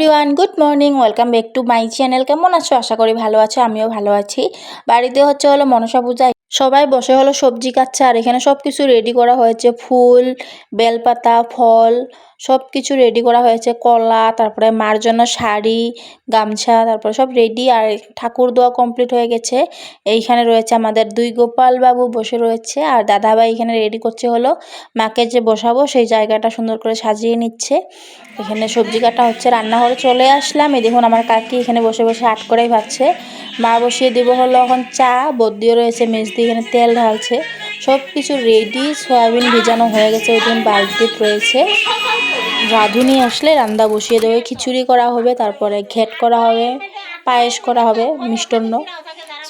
Everyone good morning welcome back to my channel কেমন আছো? আশা করি ভালো আছো, আমিও ভালো আছি। বাড়িতে হচ্ছে হলো মনসা পূজা। সবাই বসে হলো সবজি কাচ্ছে আর এখানে সব কিছু রেডি করা হয়েছে, ফুল, বেলপাতা, ফল। সব কিছু রেডি করা হয়েছে। কলা, তারপরে মার জন্য শাড়ি, গামছা, তারপরে সব রেডি আর ঠাকুর দোয়া কমপ্লিট হয়ে গেছে। এইখানে রয়েছে আমাদের দুই গোপাল বাবু বসে রয়েছে আর দাদাভাই এখানে রেডি করছে হলো মাকে যে বসাবো সেই জায়গাটা সুন্দর করে সাজিয়ে নিচ্ছে। এখানে সবজি কাটা হচ্ছে রান্নাঘরে চলে আসলাম। এই দেখুন আমার কাকি এখানে বসে বসে আট করেই ভাবছে মা বসিয়ে দিব হলো এখন চা বদ্যিও রয়েছে, মেজদি এখানে তেল ঢালছে। সব কিছু রেডি সয়াবিন ভেজানো হয়ে গেছে, ওই দিন বাড়িতে রয়েছে। রাঁধুনি আসলে রান্না বসিয়ে দেবে, খিচুড়ি করা হবে, তারপরে ঘেট করা হবে, পায়েস করা হবে, মিষ্টান্ন।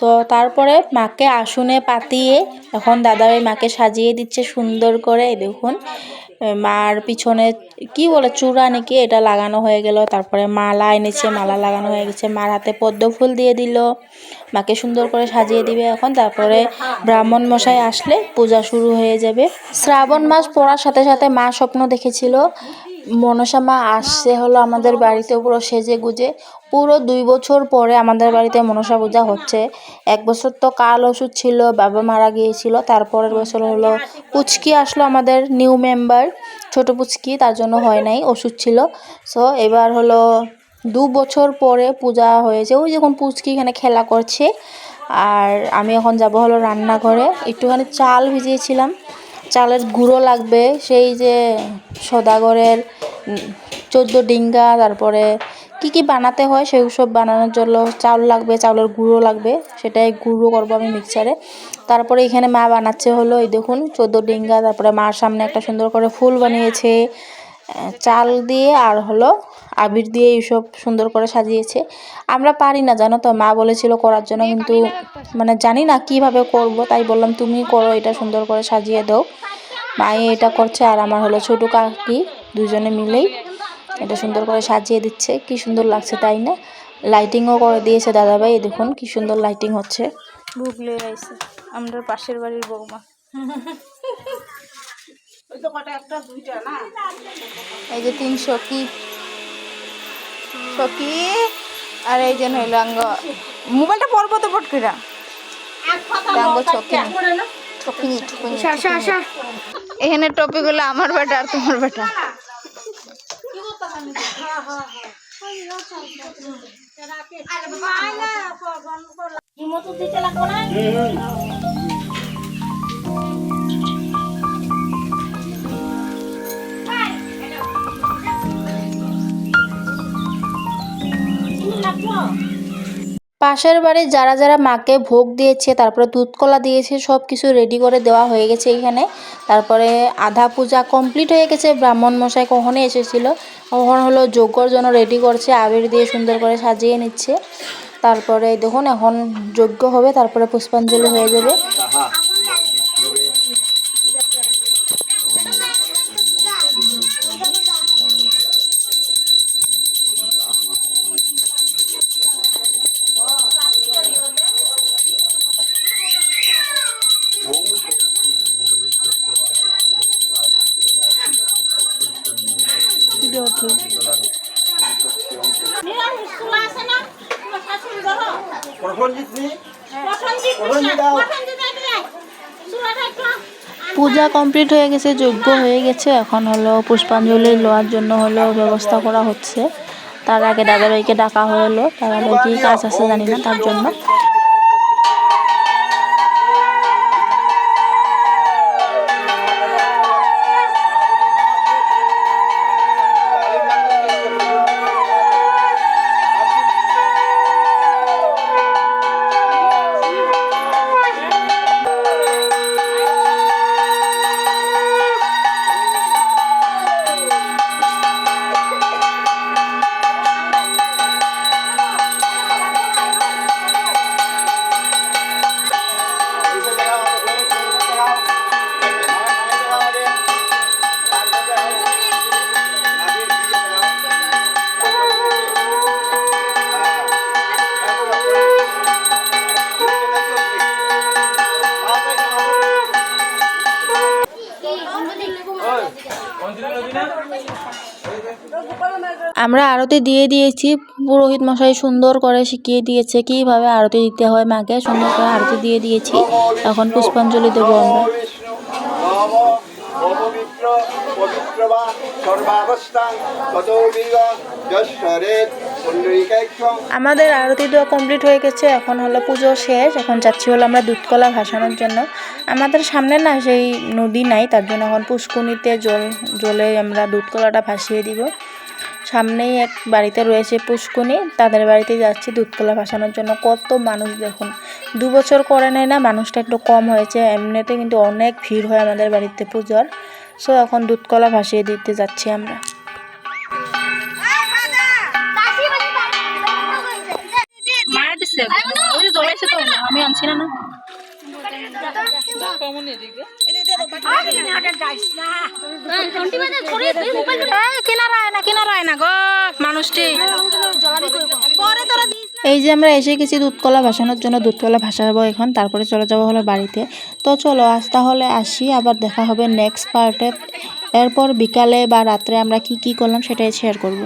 তো তারপরে মাকে আসনে পাতিয়ে এখন দাদা ওই মাকে সাজিয়ে দিচ্ছে সুন্দর করে দেখুন। মার পিছনে কি বলে, চূড়া নাকি? এটা লাগানো হয়ে গেল। তারপরে মালা এনেছে, মালা লাগানো হয়ে গেছে। মার হাতে পদ্ম ফুল দিয়ে দিল। মাকে সুন্দর করে সাজিয়ে দিবে এখন। তারপরে ব্রাহ্মণ মশাই আসলে পূজা শুরু হয়ে যাবে। শ্রাবণ মাস পড়ার সাথে সাথে মা স্বপ্ন দেখেছিল মনসা মা আসছে হলো আমাদের বাড়িতে পুরো সেজে গুজে। পুরো দুই বছর পরে আমাদের বাড়িতে মনসা পূজা হচ্ছে। এক বছর তো কাল ওষুধ ছিল, বাবা মারা গিয়েছিল, তারপরের বছর হলো পুচকি আসলো আমাদের নিউ মেম্বার ছোট পুচকি, তার জন্য হয় নাই, ওষুধ ছিল। সো এবার হলো দু বছর পরে পূজা হয়েছে। ওই যখন পুচকি এখানে খেলা করছে, আর আমি এখন যাব হলো রান্নাঘরে। একটুখানি চাল ভিজিয়েছিলাম। চালের গুঁড়ো লাগবে, সেই যে সদাগরের চোদ্দ ডিঙ্গা, তারপরে কি কি বানাতে হয় সেই সব বানানোর জন্য চাউল লাগবে, চাউলের গুঁড়ো লাগবে, সেটাই গুঁড়ো করব আমি মিক্সারে তারপরে এখানে মা বানাচ্ছে হলো, এই দেখুন, চোদ্দ ডিঙ্গা, তারপরে মার সামনে একটা সুন্দর করে ফুল বানিয়েছে। চাল দিয়ে আর হলো আবির দিয়ে এইসব সুন্দর করে সাজিয়েছে। আমরা পারি না জানো তো মা বলেছিল করার জন্য কিন্তু মানে জানি না কীভাবে করব তাই বললাম তুমি করো এটা সুন্দর করে সাজিয়ে দাও। মায়ে এটা করছে আর আমার হলো ছোটো কাকি দুজনে মিলেই এটা সুন্দর করে সাজিয়ে দিচ্ছে। কি সুন্দর লাগছে তাই না? লাইটিংও করে দিয়েছে দাদাভাই দেখুন কি সুন্দর লাইটিং হচ্ছে। ভুগলে আইছে আমরা পাশের বাড়ির বৌমা। এই যে তিন সখী। সখী আর এই যে হইল আঙ্গ। মোবাইলটা পড়ব তো পট করে আঙ্গ ছকিনি ছকিনি এখানে টপিক হলো আমার বেটা আর তোমার বেটা। পাশের বাড়ির যারা যারা মাকে ভোগ দিয়েছে, তারপরে দুধকলা দিয়েছে সব কিছু রেডি করে দেওয়া হয়ে গেছে এখানে। তারপরে আধা পূজা কমপ্লিট হয়ে গেছে। ব্রাহ্মণ মশাই কখনই এসেছিল। কখন হলো যজ্ঞর জন্য রেডি করছে, আবির দিয়ে সুন্দর করে সাজিয়ে নিচ্ছে। তারপরে দেখুন, এখন যজ্ঞ হবে, তারপরে পুষ্পাঞ্জলি হয়ে যাবে। পূজা কমপ্লিট হয়ে গেছে যোগ্য হয়ে গেছে। এখন হলো পুষ্পাঞ্জলি লওয়ার জন্য হলো ব্যবস্থা করা হচ্ছে। তার আগে দাদাভাইকে ডাকা হলো। দাদাভাই কি কাজ আছে জানি না তার জন্য। আমরা আরতি দিয়ে দিয়েছি। পুরোহিত মশাই সুন্দর করে শিখিয়ে দিয়েছে কীভাবে আরতি দিতে হয়। মাকে সুন্দর করে আরতি দিয়ে দিয়েছি। এখন পুষ্পাঞ্জলি দেবো আমরা। আমাদের আরতি দেওয়া কমপ্লিট হয়ে গেছে। এখন হলো পুজো শেষ। এখন যাচ্ছি হলো আমরা দুধকলা ভাসানোর জন্য। আমাদের সামনে না সেই নদী নাই, তার জন্য এখন পুষ্কুনিতে জল জলে আমরা দুধকলাটা ভাসিয়ে দিব। সামনেই এক বাড়িতে রয়েছে পুষ্কুনি তাদের বাড়িতে যাচ্ছি দুধকলা ভাসানোর জন্য। কত মানুষ দেখুন। দু বছর করে নেয় না, মানুষটা একটু কম হয়েছে। এমনিতে কিন্তু অনেক ভিড় হয় আমাদের বাড়িতে পুজোর। সো এখন দুধকলা ভাসিয়ে দিতে যাচ্ছি আমরা। আমি আনছি না। এই যে আমরা এসে গেছি দুধকলা ভাসানোর জন্য। দুধকলা ভাসাবো এখন, তারপরে চলে যাব হলো বাড়িতে। তো চলো, আজ তাহলে আসি, আবার দেখা হবে নেক্সট পার্টে এরপর বিকালে বা রাত্রে আমরা কি কি করলাম সেটাই শেয়ার করব।